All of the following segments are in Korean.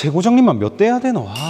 재고 정리만 몇 대 해야 되노? 아.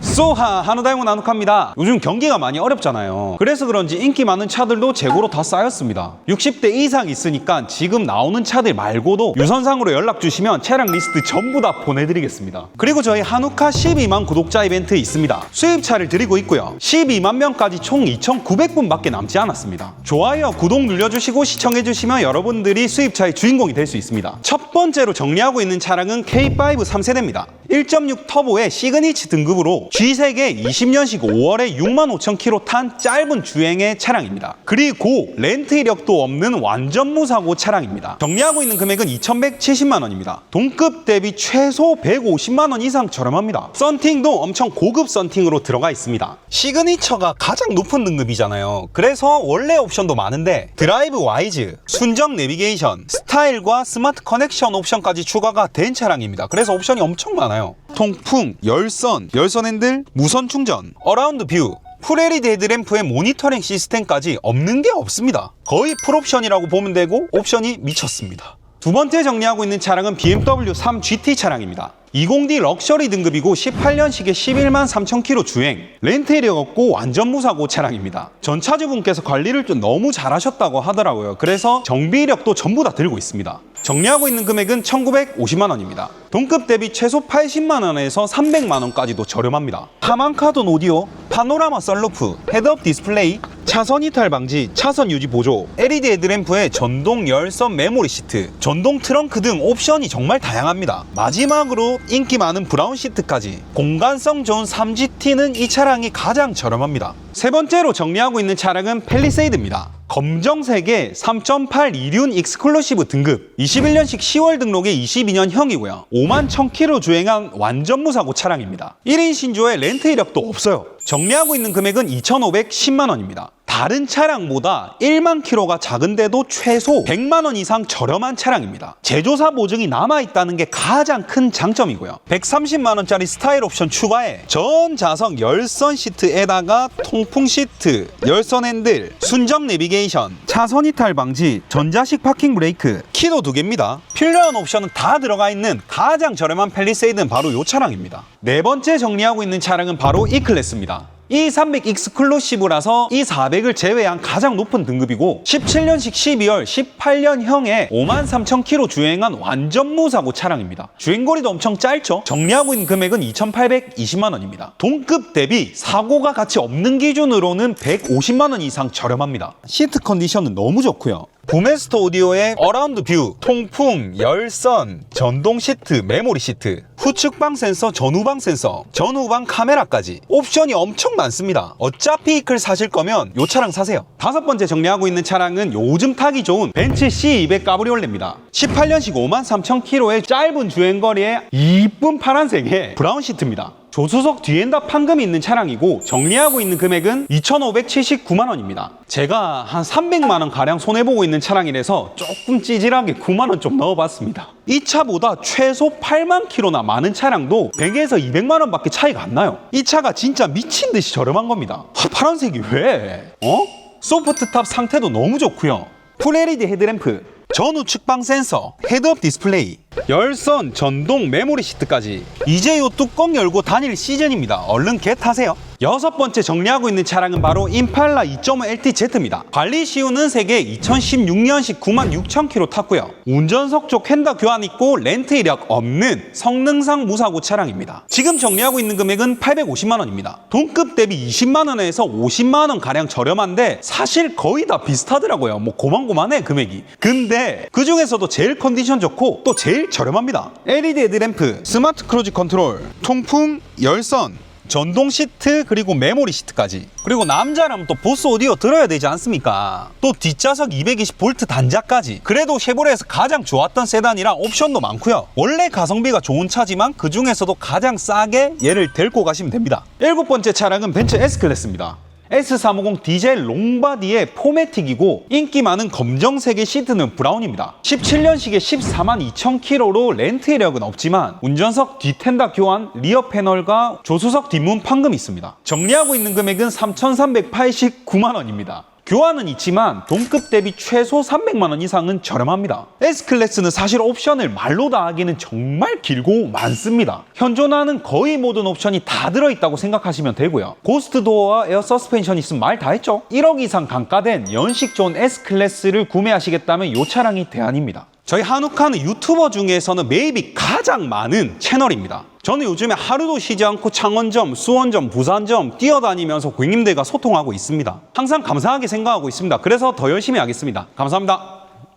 쏘하 한우다이모 나누카입니다. 요즘 경기가 많이 어렵잖아요. 그래서 그런지 인기 많은 차들도 재고로 다 쌓였습니다. 60대 이상 있으니까 지금 나오는 차들 말고도 유선상으로 연락 주시면 차량 리스트 전부 다 보내드리겠습니다. 그리고 저희 한우카 12만 구독자 이벤트 있습니다. 수입차를 드리고 있고요. 12만 명까지 총 2,900분밖에 남지 않았습니다. 좋아요, 구독 눌러주시고 시청해주시면 여러분들이 수입차의 주인공이 될 수 있습니다. 첫 번째로 정리하고 있는 차량은 K5 3세대입니다. 1.6 터보의 시그니치 등급으로 G세계 20년식 5월에 6만 5천 킬로 탄 짧은 주행의 차량입니다. 그리고 렌트 이력도 없는 완전 무사고 차량입니다. 정리하고 있는 금액은 2,170만 원입니다. 동급 대비 최소 150만 원 이상 저렴합니다. 썬팅도 엄청 고급 썬팅으로 들어가 있습니다. 시그니처가 가장 높은 등급이잖아요. 그래서 원래 옵션도 많은데 드라이브 와이즈, 순정 내비게이션, 스타일과 스마트 커넥션 옵션까지 추가가 된 차량입니다. 그래서 옵션이 엄청 많아요. 통풍, 열선, 열선 핸들, 무선 충전, 어라운드 뷰, 풀LED 헤드램프의 모니터링 시스템까지 없는 게 없습니다. 거의 풀옵션이라고 보면 되고 옵션이 미쳤습니다. 두 번째 정리하고 있는 차량은 BMW 3 GT 차량입니다. 20D 럭셔리 등급이고 18년식에 11만 3천 킬로 주행, 렌트 이력 없고 완전 무사고 차량입니다. 전 차주분께서 관리를 좀 너무 잘하셨다고 하더라고요. 그래서 정비 이력도 전부 다 들고 있습니다. 정리하고 있는 금액은 1,950만 원입니다. 동급 대비 최소 80만 원에서 300만 원까지도 저렴합니다. 하만카돈 오디오, 파노라마 썰루프, 헤드업 디스플레이, 차선 이탈 방지, 차선 유지 보조, LED 헤드램프에 전동 열선 메모리 시트, 전동 트렁크 등 옵션이 정말 다양합니다. 마지막으로 인기 많은 브라운 시트까지 공간성 좋은 3GT는 이 차량이 가장 저렴합니다. 세 번째로 정리하고 있는 차량은 펠리세이드입니다. 검정색의 3.8 이륜 익스클루시브 등급 21년식 10월 등록의 22년형이고요. 5만 1000km 주행한 완전 무사고 차량입니다. 1인 신조에 렌트 이력도 없어요. 정리하고 있는 금액은 2,510만 원입니다 다른 차량보다 1만 킬로가 작은데도 최소 100만 원 이상 저렴한 차량입니다. 제조사 보증이 남아 있다는 게 가장 큰 장점이고요. 130만 원짜리 스타일 옵션 추가에 전 좌석 열선 시트에다가 통풍 시트, 열선 핸들, 순정 내비게이션, 차선 이탈 방지, 전자식 파킹 브레이크, 키도 두 개입니다. 필요한 옵션은 다 들어가 있는 가장 저렴한 펠리세이드는 바로 이 차량입니다. 네 번째 정리하고 있는 차량은 바로 이 클래스입니다. E300 익스클루시브라서 E400을 제외한 가장 높은 등급이고 17년식 12월 18년형에 53,000km 주행한 완전 무사고 차량입니다. 주행거리도 엄청 짧죠? 정리하고 있는 금액은 2,820만 원입니다. 동급 대비 사고가 같이 없는 기준으로는 150만 원 이상 저렴합니다. 시트 컨디션은 너무 좋고요. 부메스터 오디오의 어라운드 뷰, 통풍, 열선, 전동 시트, 메모리 시트, 후측방 센서, 전후방 센서, 전후방 카메라까지 옵션이 엄청 많습니다. 어차피 이클 사실 거면 이 차량 사세요. 다섯 번째 정리하고 있는 차량은 요즘 타기 좋은 벤츠 C200 까브리올레입니다. 18년식 5만 3천 킬로의 짧은 주행거리에 이쁜 파란색의 브라운 시트입니다. 조수석 뒤엔다 판금이 있는 차량이고 정리하고 있는 금액은 2,579만 원입니다. 제가 한 300만 원 가량 손해 보고 있는 차량이라서 조금 찌질하게 9만 원 좀 넣어봤습니다. 이 차보다 최소 8만 킬로나 많은 차량도 100에서 200만 원밖에 차이가 안 나요. 이 차가 진짜 미친 듯이 저렴한 겁니다. 아, 파란색이 왜? 어? 소프트탑 상태도 너무 좋고요. 풀 LED 헤드램프, 전후 측방 센서, 헤드업 디스플레이, 열선, 전동 메모리 시트까지 이제 요 뚜껑 열고 다닐 시즌입니다. 얼른 개 타세요. 여섯 번째 정리하고 있는 차량은 바로 임팔라 2.5 LTZ입니다. 관리 시효는 세계 2016년식 9만 6천 킬로 탔고요. 운전석 쪽 휀다 교환 있고 렌트 이력 없는 성능상 무사고 차량입니다. 지금 정리하고 있는 금액은 850만 원입니다. 동급 대비 20만 원에서 50만 원 가량 저렴한데 사실 거의 다 비슷하더라고요. 뭐 고만고만해 금액이. 근데 그 중에서도 제일 컨디션 좋고 또 제일 저렴합니다. LED 헤드램프, 스마트 크루즈 컨트롤, 통풍, 열선, 전동 시트 그리고 메모리 시트까지. 그리고 남자라면 또 보스 오디오 들어야 되지 않습니까? 또 뒷좌석 220V 단자까지. 그래도 쉐보레에서 가장 좋았던 세단이라 옵션도 많고요. 원래 가성비가 좋은 차지만 그 중에서도 가장 싸게 얘를 데리고 가시면 됩니다. 일곱 번째 차량은 벤츠 S클래스입니다 S350 디젤 롱바디의 포매틱이고 인기 많은 검정색의 시트는 브라운입니다. 17년식에 14만 2천 킬로로 렌트 이력은 없지만 운전석 뒤텐다 교환, 리어 패널과 조수석 뒷문 판금이 있습니다. 정리하고 있는 금액은 3,389만 원입니다. 교환은 있지만 동급 대비 최소 300만 원 이상은 저렴합니다. S클래스는 사실 옵션을 말로 다 하기는 정말 길고 많습니다. 현존하는 거의 모든 옵션이 다 들어있다고 생각하시면 되고요. 고스트 도어와 에어 서스펜션 있으면 말 다 했죠? 1억 이상 강가된 연식 좋은 S클래스를 구매하시겠다면 이 차량이 대안입니다. 저희 한우카는 유튜버 중에서는 매입이 가장 많은 채널입니다. 저는 요즘에 하루도 쉬지 않고 창원점, 수원점, 부산점 뛰어다니면서 고객님들과 소통하고 있습니다. 항상 감사하게 생각하고 있습니다. 그래서 더 열심히 하겠습니다. 감사합니다.